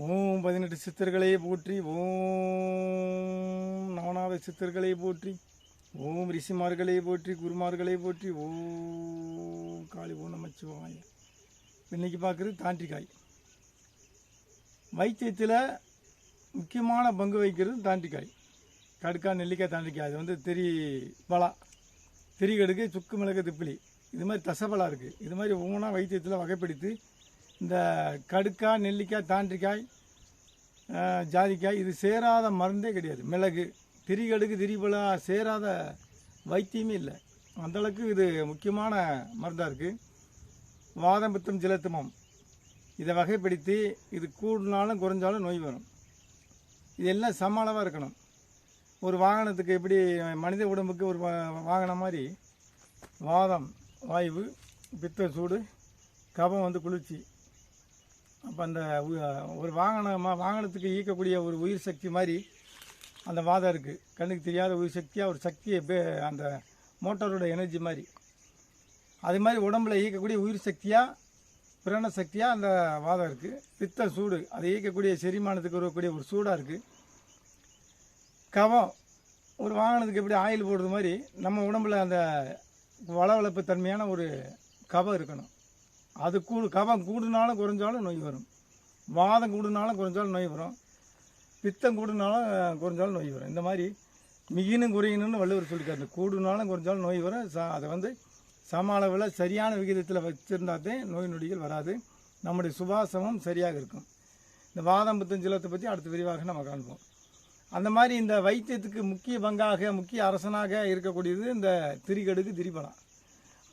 ஓம் பதினெட்டு சித்தர்களை போற்றி ஓம் நவநாத சித்தர்களை போற்றி ஓம் ரிஷிமார்களை போற்றி குருமார்களை போற்றி ஓம் காளி ஓ நமச்சிவாய இன்னைக்கு பார்க்குறது தாண்டிக்காய். வைத்தியத்தில் முக்கியமான பங்கு வகிக்கிறது தாண்டிக்காய். கடுக்காய் நெல்லிக்காய் தாண்டிக்காய். அது வந்து திரி பலா திரிகடுக்கு சுக்கு மிளகு திப்பிலி. இது மாதிரி தசபலா இருக்குது இது மாதிரி ஒவ்வொன்றா வைத்தியத்தில் வகைப்படுத்தி இந்த கடுக்காய் நெல்லிக்காய் தாண்டிக்காய் ஜாதிக்காய் இது சேராத மருந்தே கிடையாது. மிளகு திரிகடுக்கு திரிபலா சேராத வைத்தியமே இல்லை. அந்தளவுக்கு இது முக்கியமான மருந்தாக இருக்குது வாதம் பித்தம் ஜலத்துமம் இதை வகைப்படுத்தி இது கூடினாலும் குறைஞ்சாலும் நோய் வரும். இது எல்லாம் சம அளவாக இருக்கணும். ஒரு வாகனத்துக்கு எப்படி மனித உடம்புக்கு ஒரு வா- வாகனம் மாதிரி வாதம் வாய்வு பித்த சூடு கபம் வந்து குளிர்ச்சி அப்போ அந்த ஒரு வாகனமாக வாகனத்துக்கு ஈர்க்கக்கூடிய ஒரு உயிர் சக்தி மாதிரி அந்த வாதம் இருக்குது கண்ணுக்கு தெரியாத உயிர் சக்தியாக ஒரு சக்தியை பே- அந்த மோட்டாரோட எனர்ஜி மாதிரி. அது மாதிரி உடம்புல ஈக்கக்கூடிய உயிர் சக்தியாக பிரண சக்தியாக அந்த வாதம் இருக்குது பித்த சூடு அதை ஈக்கக்கூடிய செரிமானத்துக்கு வரக்கூடிய ஒரு சூடாக இருக்குது கவம் ஒரு வாகனத்துக்கு எப்படி ஆயில் போடுறது மாதிரி நம்ம உடம்புல அந்த வளவளப்பு தன்மையான ஒரு கவம் இருக்கணும். அது கூடு கவம் கூடுனாலும் குறைஞ்சாலும் நோய் வரும். வாதம் கூடுனாலும் குறைஞ்சாலும் நோய் வரும். பித்தம் கூடுனாலும் குறைஞ்சாலும் நோய் வரும். இந்த மாதிரி மிகினும் குறையணும்னு வள்ளுவர் சொல்லியிருக்காரு கூடுனாலும் குறைஞ்சாலும் நோய் வரும். ச அதை வந்து சம அளவில் சரியான விகிதத்தில் வச்சுருந்தாதே நோய் நொடிகள் வராது. நம்முடைய சுபாசமும் சரியாக இருக்கும். இந்த வாதம் பித்தம் ஜலத்தை பற்றி அடுத்த விரிவாக நம்ம காண்போம். அந்த மாதிரி இந்த வைத்தியத்துக்கு முக்கிய பங்காக முக்கிய அரசனாக இருக்கக்கூடியது இந்த திரிகடுக்கு திரிபலா.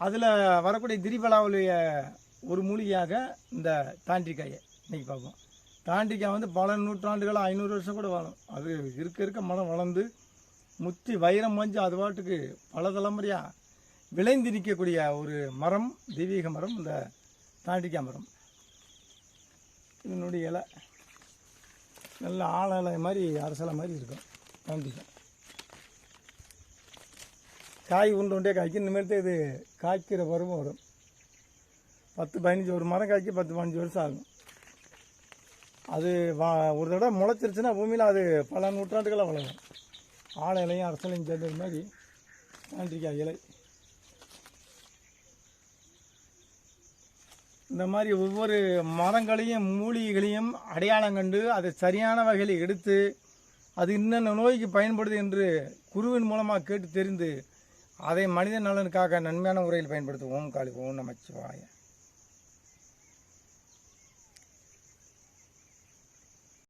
அதில் வரக்கூடிய திரிபலாவுடைய ஒரு மூலிகையாக இந்த தாண்டிக்காயை இன்றைக்கி பார்ப்போம். தாண்டிக்காய் வந்து பல நூற்றாண்டுகள் ஐநூறு வருஷம் கூட வாழும். அது இருக்க இருக்க மரம் வளர்ந்து முத்தி வைரம் மஞ்சு அது பாட்டுக்கு பல தலைமுறையாக விளைந்து நிற்கக்கூடிய ஒரு மரம் தெய்வீக மரம் இந்த தாண்டிக்காய் மரம். இதனுடைய இலை நல்ல ஆளலை மாதிரி அரசலை மாதிரி இருக்கும். தாண்டிக்காய். காய் உண்டு உண்டே காய்க்கு இனிமேல் இது காய்க்கிற பருவம் வரும். பத்து பதினஞ்சு ஒரு மரம் காய்க்க பத்து பதினஞ்சு வருஷம் ஆகும். அது வா ஒரு தடவை முளைச்சிருச்சுன்னா பூமியில் அது பல நூற்றாண்டுகளாக வளரும். ஆளை இலையும் அரசலையும் சேர்ந்தது மாதிரி. தாண்டிக்காய் இலை. இந்த மாதிரி ஒவ்வொரு மரங்களையும் மூலிகைகளையும் அடையாளம் கண்டு அதை சரியான வகையில் எடுத்து அது இன்னென்ன நோய்க்கு பயன்படுது என்று குருவின் மூலமாக கேட்டு தெரிந்து அதை மனித நலனுக்காக நன்மையான முறையில் பயன்படுத்துவோம். காலி ஓம் நமச்சிவாயன்